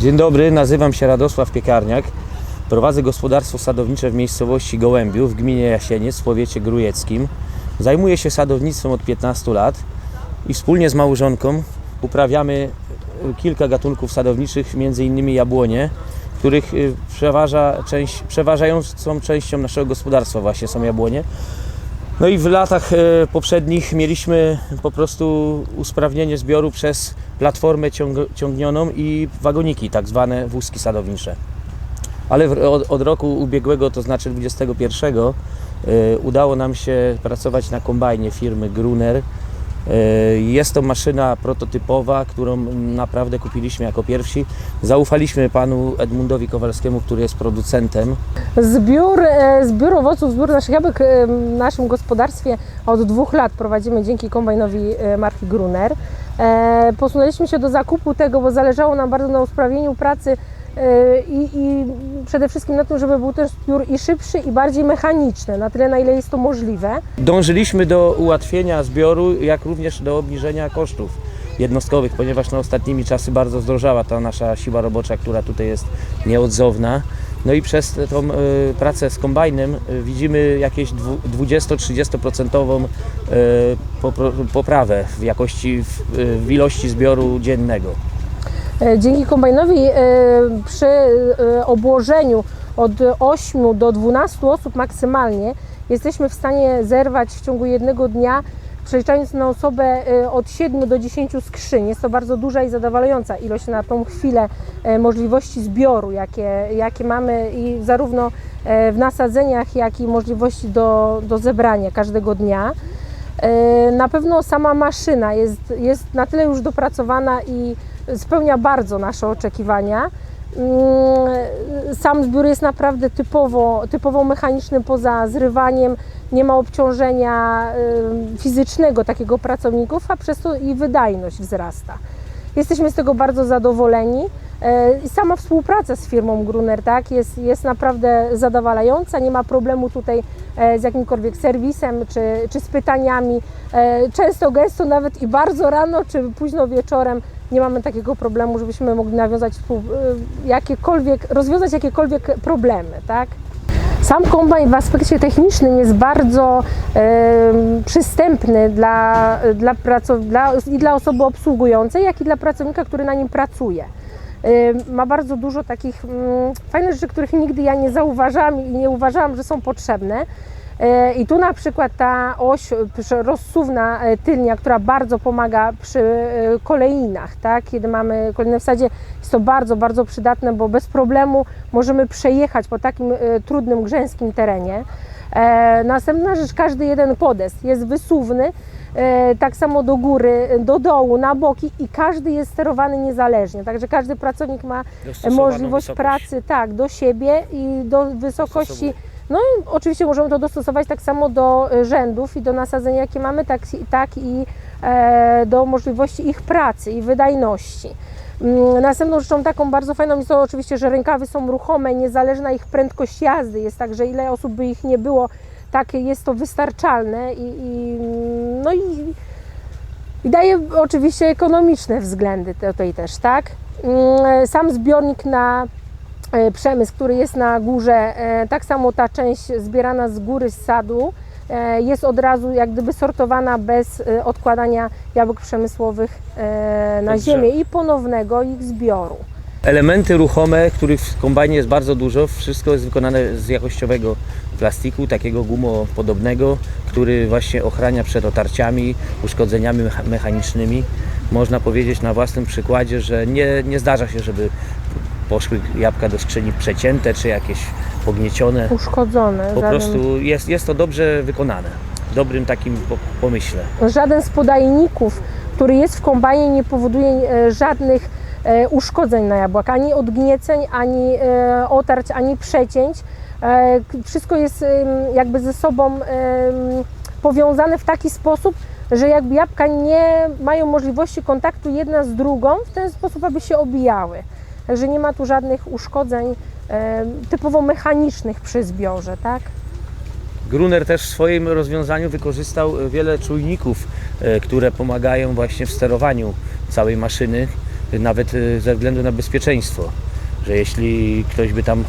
Dzień dobry, nazywam się Radosław Piekarniak. Prowadzę gospodarstwo sadownicze w miejscowości Gołębiów w gminie Jasieniec w powiecie grujeckim. Zajmuję się sadownictwem od 15 lat i wspólnie z małżonką uprawiamy y, kilka gatunków sadowniczych, innymi jabłonie, których y, przeważa część, przeważającą częścią naszego gospodarstwa właśnie są jabłonie. No i w latach e, poprzednich mieliśmy po prostu usprawnienie zbioru przez platformę ciąg, ciągnioną i wagoniki, tak zwane wózki sadownicze. Ale od, od roku ubiegłego, to znaczy 21, e, udało nam się pracować na kombajnie firmy Gruner. E, Jest to maszyna prototypowa, którą naprawdę kupiliśmy jako pierwsi. Zaufaliśmy panu Edmundowi Kowalskiemu, który jest producentem Zbiór, e, zbiór owoców, zbiór naszych jabłek e, w naszym gospodarstwie od dwóch lat prowadzimy dzięki kombajnowi marki Gruner. Posunęliśmy się do zakupu tego, bo zależało nam bardzo na usprawnieniu pracy i, i przede wszystkim na tym, żeby był ten zbiór i szybszy i bardziej mechaniczny, na tyle na ile jest to możliwe. Dążyliśmy do ułatwienia zbioru, jak również do obniżenia kosztów jednostkowych, ponieważ na ostatnimi czasy bardzo zdrożała ta nasza siła robocza, która tutaj jest nieodzowna. No i przez tą y, pracę z kombajnem y, widzimy jakieś dwu- 20-30% y, popro- poprawę w jakości, y, w ilości zbioru dziennego. E, Dzięki kombajnowi e, przy e, obłożeniu od 8 do 12 osób maksymalnie jesteśmy w stanie zerwać w ciągu jednego dnia, przeliczając na osobę od 7 do 10 skrzyń. Jest to bardzo duża i zadowalająca ilość na tą chwilę możliwości zbioru, jakie, jakie mamy i zarówno w nasadzeniach, jak i możliwości do, do zebrania każdego dnia. E, Na pewno sama maszyna jest, jest na tyle już dopracowana i spełnia bardzo nasze oczekiwania. Mm, Sam zbiór jest naprawdę typowo, typowo mechaniczny poza zrywaniem, nie ma obciążenia y, fizycznego takiego pracowników, a przez to i wydajność wzrasta. Jesteśmy z tego bardzo zadowoleni. E, I sama współpraca z firmą Gruner tak, jest, jest naprawdę zadowalająca. Nie ma problemu tutaj e, z jakimkolwiek serwisem czy, czy z pytaniami. E, Często, gęsto, nawet i bardzo rano czy późno wieczorem nie mamy takiego problemu, żebyśmy mogli nawiązać e, jakiekolwiek, rozwiązać jakiekolwiek problemy. Tak? Sam kombajn w aspekcie technicznym jest bardzo em, przystępny dla, dla, dla, i dla osoby obsługującej, jak i dla pracownika, który na nim pracuje. Ma bardzo dużo takich mm, fajnych rzeczy, których nigdy ja nie zauważałam i nie uważałam, że są potrzebne. E, I tu na przykład ta oś rozsuwna e, tylnia, która bardzo pomaga przy e, kolejnach, tak? kiedy mamy kolejne w jest to bardzo, bardzo przydatne, bo bez problemu możemy przejechać po takim e, trudnym, grzęskim terenie. Następna rzecz, każdy jeden podest jest wysuwny, tak samo do góry, do dołu, na boki i każdy jest sterowany niezależnie, także każdy pracownik ma Dostosowaną możliwość wysokość. pracy tak, do siebie i do wysokości. No i oczywiście możemy to dostosować tak samo do e, rzędów i do nasadzenia, jakie mamy, tak, tak i e, do możliwości ich pracy i wydajności. Mm, Następną rzeczą taką bardzo fajną jest to oczywiście, że rękawy są ruchome, niezależna ich prędkość jazdy jest tak, że ile osób by ich nie było, tak jest to wystarczalne i, i no i, i daje oczywiście ekonomiczne względy tutaj też, tak? Mm, Sam zbiornik na e, przemysł, który jest na górze, e, tak samo ta część zbierana z góry z sadu e, jest od razu jak gdyby sortowana bez odkładania jabłek przemysłowych na Dobrze. ziemię i ponownego ich zbioru. Elementy ruchome, których w kombajnie jest bardzo dużo, wszystko jest wykonane z jakościowego plastiku, takiego gumopodobnego, który właśnie ochrania przed otarciami, uszkodzeniami mecha- mechanicznymi. Można powiedzieć na własnym przykładzie, że nie, nie zdarza się, żeby poszły jabłka do skrzyni przecięte czy jakieś pogniecione. Uszkodzone. Po żaden- prostu jest, jest to dobrze wykonane, dobrym takim po- pomyśle. Żaden z podajników, który jest w kombajnie, nie powoduje e, żadnych uszkodzeń na jabłach, ani odgnieceń, ani e, otarć, ani przecięć. E, Wszystko jest jakby ze sobą powiązane w taki sposób, że jakby jabłka nie mają możliwości kontaktu jedna z drugą w ten sposób, aby się obijały. Także nie ma tu żadnych uszkodzeń typowo mechanicznych przy zbiorze, tak? Gruner też w swoim rozwiązaniu wykorzystał wiele czujników, e, które pomagają właśnie w sterowaniu całej maszyny. Y, nawet y, ze względu na bezpieczeństwo, że jeśli ktoś by tam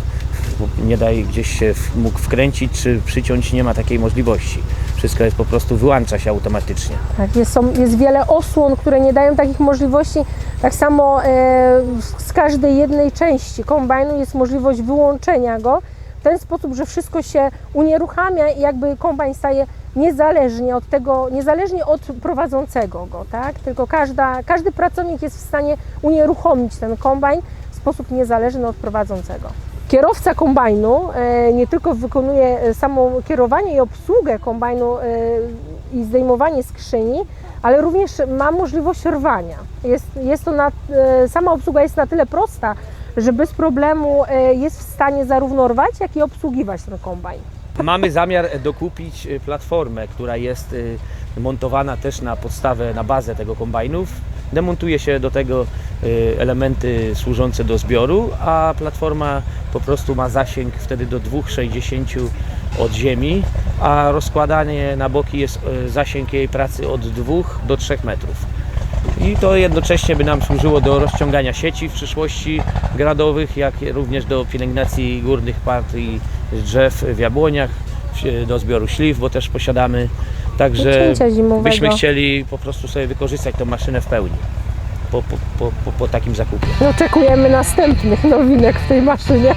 nie daj gdzieś się mógł wkręcić czy przyciąć, nie ma takiej możliwości. Wszystko jest po prostu wyłącza się automatycznie. Tak, jest, są, jest wiele osłon, które nie dają takich możliwości. Tak samo e, z każdej jednej części kombajnu jest możliwość wyłączenia go w ten sposób, że wszystko się unieruchamia i jakby kombajn staje niezależnie od tego, niezależnie od prowadzącego go, tak? Tylko każda, każdy pracownik jest w stanie unieruchomić ten kombajn w sposób niezależny od prowadzącego. Kierowca kombajnu e, nie tylko wykonuje e, samo kierowanie i obsługę kombajnu e, i zdejmowanie skrzyni, ale również ma możliwość rwania. Jest, jest to na, sama obsługa jest na tyle prosta, że bez problemu jest w stanie zarówno rwać, jak i obsługiwać ten kombajn. Mamy zamiar dokupić y, platformę, która jest y, montowana też na podstawę, na bazę tego kombajnów. Demontuje się do tego y, elementy służące do zbioru, a platforma po prostu ma zasięg wtedy do 2,60 od ziemi, a rozkładanie na boki jest zasięg jej pracy od 2 do 3 metrów. I to jednocześnie by nam służyło do rozciągania sieci w przyszłości gradowych, jak również do pielęgnacji górnych partii drzew w jabłoniach, do zbioru śliw, bo też posiadamy. Także byśmy chcieli po prostu sobie wykorzystać tą maszynę w pełni po, po, po, po, po takim zakupie. Oczekujemy następnych nowinek w tej maszynie.